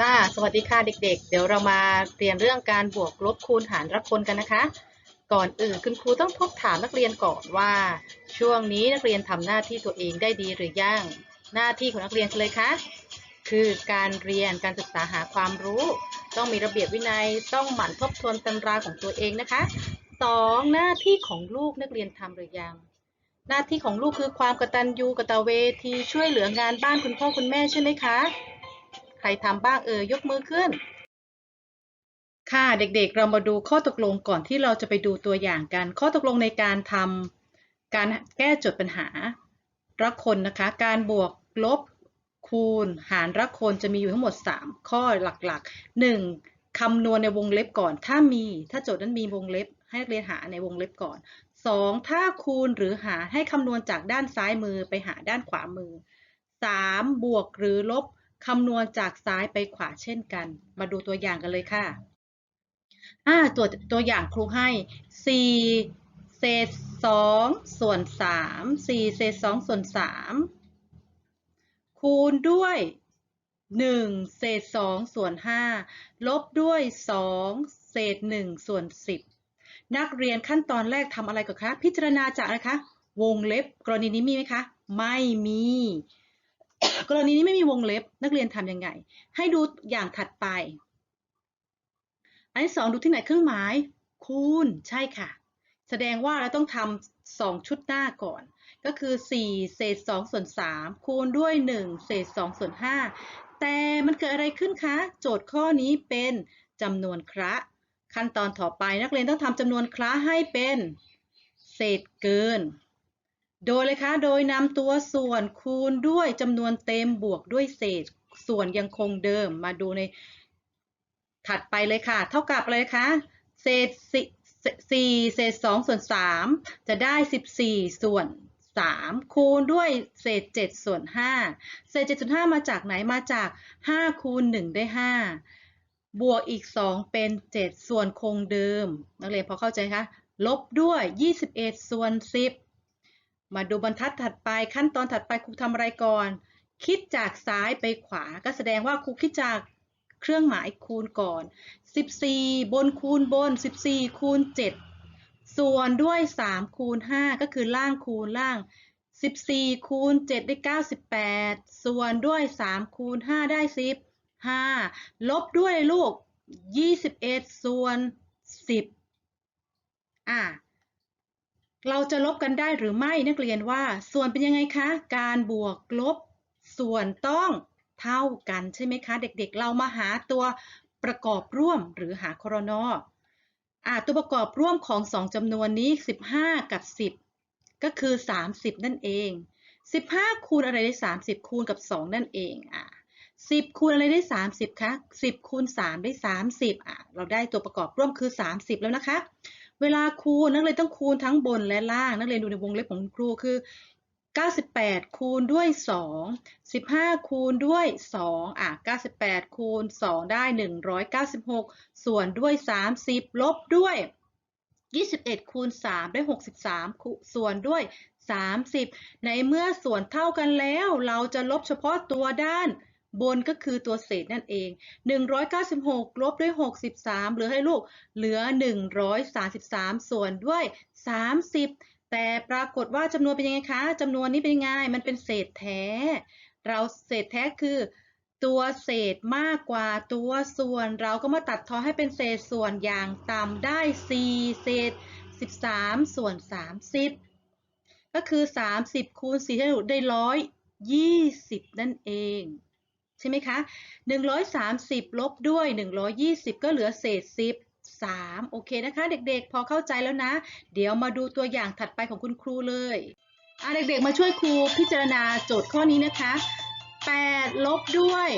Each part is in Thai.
จ้าสวัสดีค่ะเด็กๆ เดี๋ยวเรามาเรียนเรื่องการบวกลบคูณหารรักคนกันนะคะ ก่อนอื่นคุณครูต้องทบถามนักเรียนก่อนว่า ช่วงนี้นักเรียนทำหน้าที่ตัวเองได้ดีหรือยัง หน้าที่ของนักเรียนเลยคะคือการเรียนการศึกษาหาความรู้ ต้องมีระเบียบวินัยต้องหมั่นทบทวนตำราของตัวเองนะคะสองหน้าที่ของลูกนักเรียนทำหรือยัง หน้าที่ของลูกคือความกตัญญูกตเวทีช่วยเหลืองานบ้านคุณพ่อคุณแม่ใช่ไหมคะ ครทำบ้างเอ่ยยกมือขึ้น ค่ะเด็กๆเรามาดูข้อตกลงก่อนที่เราจะไปดูตัวอย่างกัน ข้อตกลงในการทำการแก้โจทย์ปัญหารักคนนะคะ การบวกลบคูณ หารรักคนจะมีอยู่ทั้งหมด 3 ข้อหลักๆ 1. คำนวณในวงเล็บก่อน ถ้ามีถ้าโจทย์นั้นมีวงเล็บ ให้นักเรียนหาในวงเล็บก่อน 2. ถ้าคูณหรือหารให้คำนวณจากด้านซ้ายมือไปหาด้านขวามือ 3. บวกหรือลบ คำนวณจากซ้ายไปขวาเช่นกัน มาดูตัวอย่างกันเลยค่ะอ่าตัวตัวอย่างครูให้ 4 เศษ 2 ส่วน 3 4 เศษ 2 ส่วน 3 คูณด้วย 1 เศษ 2 ส่วน 5 ลบด้วย 2 เศษ 1 ส่วน 10 นักเรียนขั้นตอนแรกทำอะไรก่อนคะ พิจารณาจากอะไรคะ วงเล็บกรณีนี้มีไหมคะ ไม่มี กรณีนี้ไม่มีวงเล็บนักเรียนทำยังไง ให้ดูอย่างถัดไป อันที่สองดูที่ไหนเครื่องหมาย คูณใช่ค่ะ แสดงว่าเราต้องทำสองชุดหน้าก่อน ก็คือ 4 เศษ2ส่วน3คูณด้วย 1 เศษ2ส่วน5แต่มันเกิดอะไรขึ้นคะ โจทย์ข้อนี้เป็นจำนวนคระ ขั้นตอนต่อไปนักเรียนต้องทำจำนวนคระให้เป็น เศษเกิน โดยเลยคะ โดยนำตัวส่วนคูณด้วยจำนวนเต็มบวกด้วยเศษส่วนยังคงเดิมมาดูในถัดไปเลยค่ะ เท่ากับอะไรคะเศษสี่เศษสองส่วนสามจะได้สิบสี่ส่วนสามคูณด้วยเศษเจ็ดส่วนห้าเศษเจ็ดส่วนห้ามาจากไหนมาจากห้าคูณหนึ่งได้ห้าบวกอีกสองเป็นเจ็ดส่วนคงเดิมนักเรียนพอเข้าใจคะลบด้วยยี่สิบเอ็ดส่วนสิบ มาดูบรรทัดถัดไปขั้นตอนถัดไปครูทำอะไรก่อน คิดจากซ้ายไปขวา ก็แสดงว่าครูคิดจากเครื่องหมายคูณก่อน 14 บนคูณบน 14 คูณ 7 ส่วนด้วย 3 คูณ 5 ก็คือล่างคูณล่าง 14 คูณ 7 ได้ 98 ส่วนด้วย 3 คูณ 5 ได้ 10 5 ลบด้วยลูก 21 ส่วน 10 อะ เราจะลบกันได้หรือไม่นักเรียนว่า ส่วนเป็นยังไงคะ การบวกลบ ส่วนต้องเท่ากันใช่ไหมคะ เด็กๆเรามาหาตัวประกอบร่วมหรือหาครนอาตัวประกอบร่วมของ 2จำนวนนี้ 15 กับ 10 ก็คือ 30 นั่นเอง 15 คูณอะไรได้ 30 คูณกับ 2 นั่นเองอ่า10 คูณอะไรได้ 30 คะ 10 คูณ 3 ได้ 30อะเราได้ตัวประกอบร่วมคือ 30 แล้วนะคะ เวลาคูณนักเรียนต้องคูณทั้งบนและล่าง นักเรียนดูในวงเล็บของครูคือ 98 คูณด้วย 2 15 คูณด้วย 2 อะ 98 คูณ 2 ได้ 196 ส่วนด้วย 30 ลบด้วย 21 คูณ 3 ได้ 63 ส่วนด้วย 30 ในเมื่อส่วนเท่ากันแล้ว เราจะลบเฉพาะตัวด้าน บนก็คือตัวเศษนั่นเอง 196 ลบด้วย 63 เหลือให้ลูกเหลือ 133 ส่วนด้วย 30 แต่ปรากฏว่าจำนวนเป็นยังไงคะจำนวนนี้เป็นยังไง มันเป็นเศษแท้ เราเศษแท้คือตัวเศษมากกว่าตัวส่วน เราก็มาตัดทอให้เป็นเศษส่วนอย่างต่ำได้ 4 เศษ 13 ส่วน 30 ก็คือ 30 คูณ4ให้ได้ร้อย20 นั่นเอง ช่ไหมคะ130 ลบด้วย 120 ก็เหลือเศษ 10 3 โอเคนะคะ เด็กๆ พอเข้าใจแล้วนะ เดี๋ยวมาดูตัวอย่างถัดไปของคุณครูเลยอะเด็กๆ มาช่วยครูพิจารณาโจทย์ข้อนี้นะคะ 8 ลบด้วย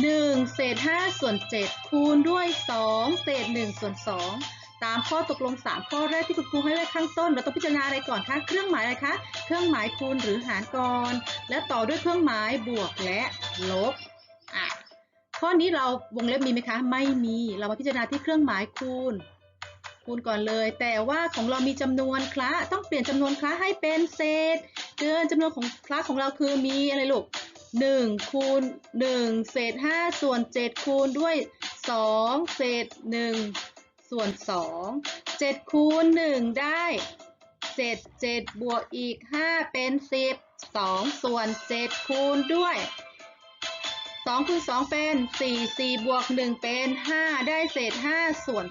1 เศษ 5 ส่วน 7 คูณด้วย 2 เศษ 1 ส่วน 2 ตามข้อตกลง 3 ข้อแรกที่คุณครูให้ไว้ข้างต้น เราต้องพิจารณาอะไรก่อนคะ เครื่องหมายอะไรคะ เครื่องหมายคูณหรือหารก่อน และต่อด้วยเครื่องหมายบวกและลบ ข้อนี้เราวงเล็บมีไหมคะ ไม่มี เรามาพิจารณาที่เครื่องหมายคูณ คูณก่อนเลย แต่ว่าของเรามีจำนวนคละต้องเปลี่ยนจำนวนคละให้เป็นเศษ เกินจำนวนของคละของเราคือมีอะไรลูก1คูณ1เศษ5ส่วน7คูณด้วย 2 เศษ1ส่วน 2 7คูณ1ได้7 7บวกอีก5เป็น10 2ส่วน7คูณด้วย 2คูณ2เป็น4 4บวก1เป็น 5 ได้เศษ 5 ส่วน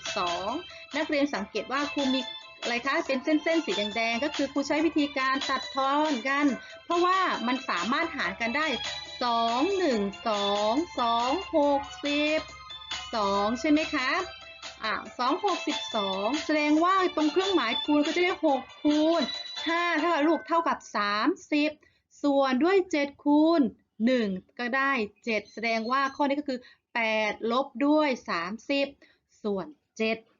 2 นักเรียนสังเกตว่าครูมีอะไรคะเป็นเส้นๆสีแดงๆก็คือครูใช้วิธีการตัดทอนกัน เพราะว่ามันสามารถหารกันได้ 2 1 2 2 6 10 2 ใช่ไหมคะอ่า2 6 12แสดงว่าตรงเครื่องหมายคูณก็จะได้6คูณ5เท่ากับลูกเท่ากับ30ส่วนด้วย7คูณ 1 ก็ได้ 7 แสดงว่าข้อนี้ก็คือ 8 ลบด้วย 30 ส่วน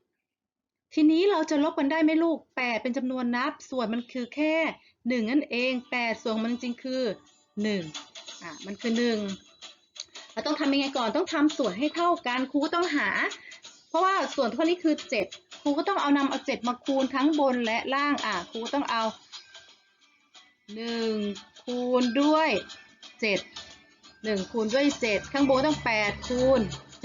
7 ทีนี้เราจะลบกันได้ไหมลูก 8 เป็นจำนวนนับ ส่วนมันคือแค่ 1 นั่นเอง 8 ส่วนมันจริงคือ 1 อะ มันคือ 1 เราต้องทำยังไงก่อน ต้องทำส่วนให้เท่ากัน ครูก็ต้องหา เพราะว่าส่วนข้อนี้คือ 7 ครูก็ต้องเอานำเอา 7 มาคูณทั้งบนและล่าง อะ ครูก็ต้องเอา 1 คูณด้วย 7 1คูณด้วย7ข้างบนต้อง8คูณ7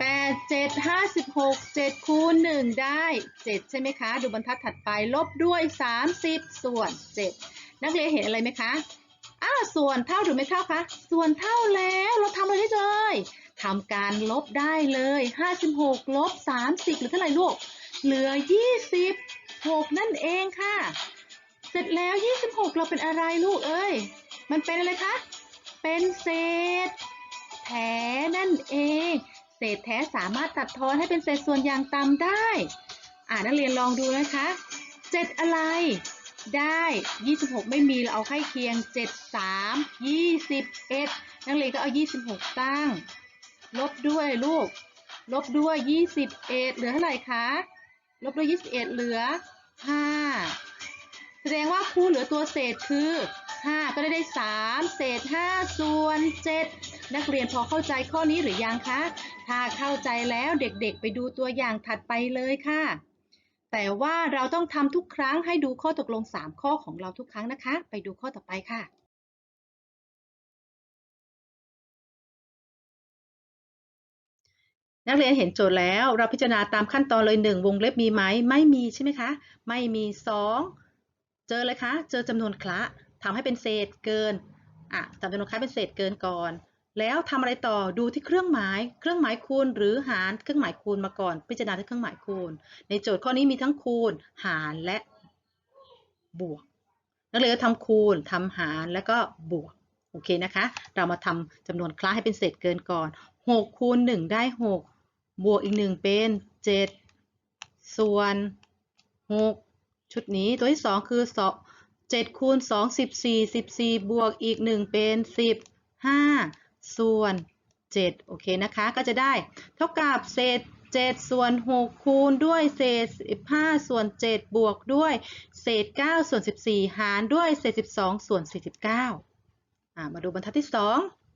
8 7 56 7คูณ1ได้7ใช่ไหมคะ ดูบรรทัดถัดไปลบด้วย30ส่วน7นักเรียนเห็นอะไรไหมคะอ้าวส่วนเท่าหรือไม่เท่าคะส่วนเท่าแล้วเราทำอะไรได้เลยทำการลบได้เลย56ลบ30เหลือเท่าไหร่ลูกเหลือ26นั่นเองค่ะ เสร็จแล้ว26เราเป็นอะไรลูกเอ้ย มันเป็นอะไรคะ เป็นเศษแท้นั่นเอง เศษแท้สามารถตัดทอนให้เป็นเศษส่วนอย่างต่ำได้ อ่านักเรียนลองดูนะคะ7อะไร ได้ 26 ไม่มีเราเอาใกล้เคียง 7 3 21 นักเรียนก็เอา 26 ตั้ง ลบด้วยลูก ลบด้วย 21 เหลือเท่าไหร่คะ ลบด้วย 21 เหลือ 5 แสดงว่าครูเหลือตัวเศษคือ 5 ก็ได้ได้ 3 เศษ 5 ส่วน 7 นักเรียนพอเข้าใจข้อนี้หรือยังคะ ถ้าเข้าใจแล้วเด็กๆ ไปดูตัวอย่างถัดไปเลยค่ะ แต่ว่าเราต้องทำทุกครั้งให้ดูข้อตกลง 3 ข้อของเราทุกครั้งนะคะ ไปดูข้อต่อไปค่ะนักเรียนเห็นโจทย์แล้วเราพิจารณาตามขั้นตอนเลย 1 วงเล็บมีไหม ไม่มีใช่ไหมคะ ไม่มี 2 เจอเลยคะ เจอจำนวนคละทำให้เป็นเศษเกิน อะทำจำนวนคละเป็นเศษเกินก่อน แล้วทำอะไรต่อ ดูที่เครื่องหมาย เครื่องหมายคูณ หรือหารเครื่องหมายคูณมาก่อน พิจารณาที่เครื่องหมายคูณ ในโจทย์ข้อนี้มีทั้งคูณ หารและบวก นักเรียนก็ทำคูณทำหารแล้วก็บวก โอเคนะคะ เรามาทำจำนวนคละให้เป็นเศษเกินก่อน6คูณ1ได้ 6 บวกอีก 1 เป็น 7 ส่วน 6 ชุดนี้ตัวที่2คือ7คูณ2 14 14บวกอีก1เป็น15ส่วน7โอเคนะคะ ก็จะได้ เท่ากับเศษ7ส่วน6คูณด้วยเศษ15ส่วน7บวกด้วยเศษ9ส่วน14หารด้วยเศษ12ส่วน49อ่ามาดูบรรทัดที่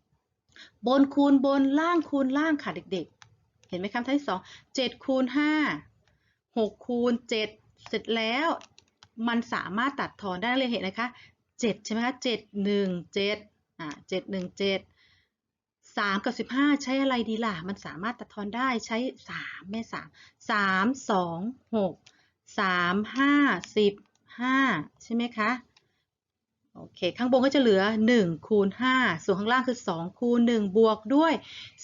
2บนคูณบนล่างคูณล่างค่ะเด็กๆ เห็นไหมคะบรรทัดที่2 7คูณ5 6คูณ7 เสร็จแล้วมันสามารถตัดทอนได้นักเรียเห็นไหมคะ7ใช่ไหมคะ7 1 7อ่า7 1 7 3กับ15ใช้อะไรดีล่ะ มันสามารถตัดทอนได้ใช้3แม่3 3 2 6 3 5 15ใช่ไหมคะโอเค ข้างบนก็จะเหลือ 1 คูณ 5 ส่วนข้างล่างคือ 2 คูณ 1 บวกด้วย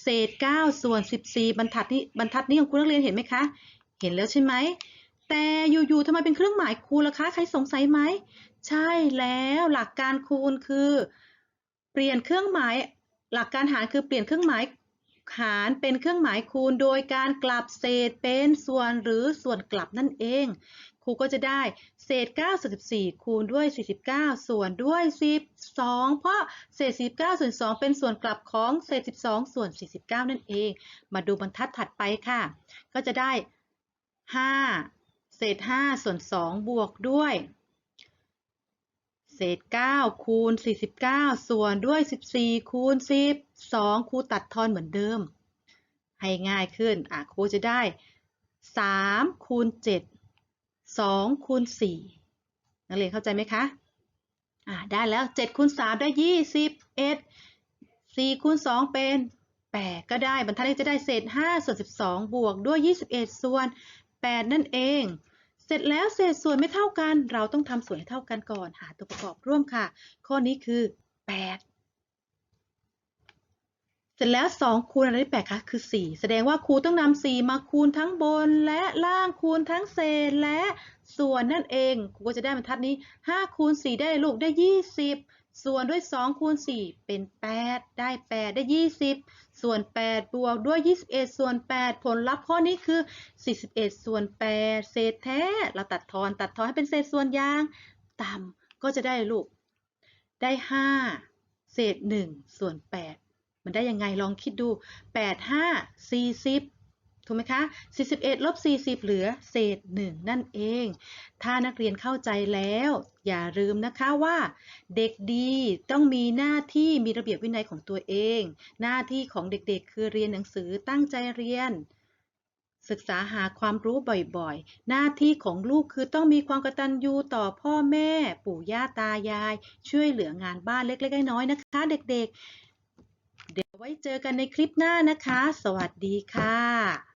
เศษ 9 ส่วน 14 บรรทัดนี้บรรทัดนี้ของคุณนักเรียนเห็นไหมคะ เห็นแล้วใช่ไหม แต่อยู่ๆทำไมเป็นเครื่องหมายคูณล่ะคะ ใครสงสัยไหม ใช่แล้วหลักการคูณคือ เปลี่ยนเครื่องหมาย หลักการหารคือเปลี่ยนเครื่องหมายหารเป็นเครื่องหมายคูณ โดยการกลับเศษเป็นส่วนหรือส่วนกลับนั่นเอง ครูก็จะได้เศษ 9ส่วน14 คูณด้วย 49 ส่วนด้วย 12 เพราะเศษ 49ส่วน2เป็นส่วนกลับของเศษ 12 ส่วน 49 นั่นเอง มาดูบรรทัดถัดไปค่ะ ก็จะได้ 5 เศษ 5 ส่วน 2 บวกด้วย เศษ 9 คูณ 49 ส่วนด้วย 14 คูณ 10 2ครูตัดทอนเหมือนเดิม ให้ง่ายขึ้น อะครูจะได้ 3 คูณ 7 2 คูณ 4 นักเรียนเข้าใจไหมคะ อะได้แล้ว 7 คูณ 3 ได้ 21 4คูณ2เป็น 8 ก็ได้ บรรทัดเลขจะได้เศษ 5 ส่วน 12 บวกด้วย 21 ส่วน 8 นั่นเอง เสร็จแล้วเศษส่วนไม่เท่ากัน เราต้องทำส่วนให้เท่ากันก่อน หาตัวประกอบร่วมค่ะ ข้อนี้คือ 8 เสร็จแล้ว 2 คูณอะไรได้8คะคือ 4 แสดงว่าครูต้องนำ4มาคูณทั้งบนและล่างคูณทั้งเศษและส่วนนั่นเอง ครูก็จะได้บรรทัดนี้ 5 คูณ 4 ได้ลูกได้ 20 ส่วนด้วย 2 คูณ 4 เป็น 8 ได้ 8 ได้ 20 ส่วน 8 บวกด้วย 21 ส่วน 8 ผลลัพธ์ข้อนี้คือ 41 ส่วน 8 เศษแท้ เราตัดทอน ตัดทอนให้เป็นเศษส่วนยาง ต่ำก็จะได้ลูก ได้ 5 เศษ 1 ส่วน 8 มันได้ยังไงลองคิดดู 8 5 40 ถูกไหมคะ 41 ลบ 40 เหลือเศษ 1 นั่นเอง ถ้านักเรียนเข้าใจแล้ว อย่าลืมนะคะว่า เด็กดีต้องมีหน้าที่มีระเบียบวินัยของตัวเอง หน้าที่ของเด็กๆ คือเรียนหนังสือตั้งใจเรียน ศึกษาหาความรู้บ่อยๆ หน้าที่ของลูกคือต้องมีความกตัญญูต่อพ่อแม่ ปู่ย่าตายาย ช่วยเหลืองานบ้านเล็กๆน้อยๆนะคะ เด็กๆ เดี๋ยวไว้เจอกันในคลิปหน้านะคะ สวัสดีค่ะ